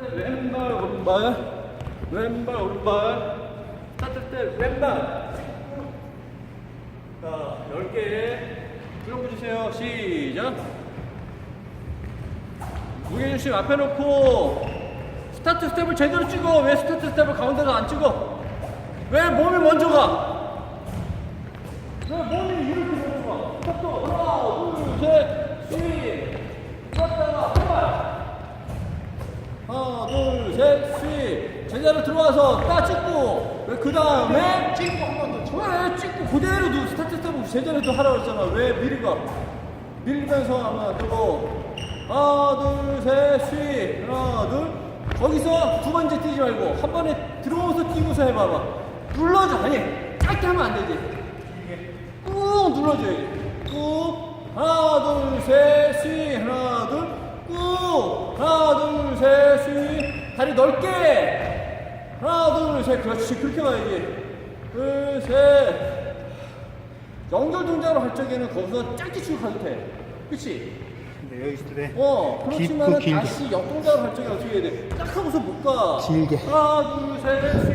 때 왼발 오른발. 왼발 오른발. 스타트 때 왼발. 자 10개. 들어보주세요. 시작. 무게중심 앞에 놓고 스타트 스텝을 제대로 찍어. 왜 스타트 스텝을 가운데서 안 찍어? 왜 몸이 먼저 가? 왜 몸이 이렇게 먼저 가? 스타트 하나 둘셋. 들었다가 한발 하나, 둘, 셋, 스윗. 제자로 들어와서 딱 찍고, 그 다음에 찍고 한 번 더. 왜 찍고 그대로 누 스타트 스텝 제자로 또 하라고 했잖아. 왜 미리 가? 밀면서 하나, 두고, 하나, 둘, 셋, 스윗. 하나, 둘. 거기서 두 번째 뛰지 말고, 한 번에 들어오면서 뛰고서 해봐봐. 눌러줘. 아니, 짧게 하면 안 되지. 꾹 눌러줘야지. 꾹. 하나, 둘, 셋, 스윗. 하나, 둘. 꾹. 하나, 둘, 셋, 스윗. 다리 넓게. 하나, 둘, 셋. 그렇지. 그렇게 가야지. 둘, 셋. 연결 동작으로 할 적에는 거기서 짧게 치고 가도 돼. 그치? 근데 여기서 돼. 어, 그렇지만 길게. 다시 역동작을 할 적에 어떻게 해야 돼? 딱 하고서 못 가. 길게. 하나, 둘, 셋,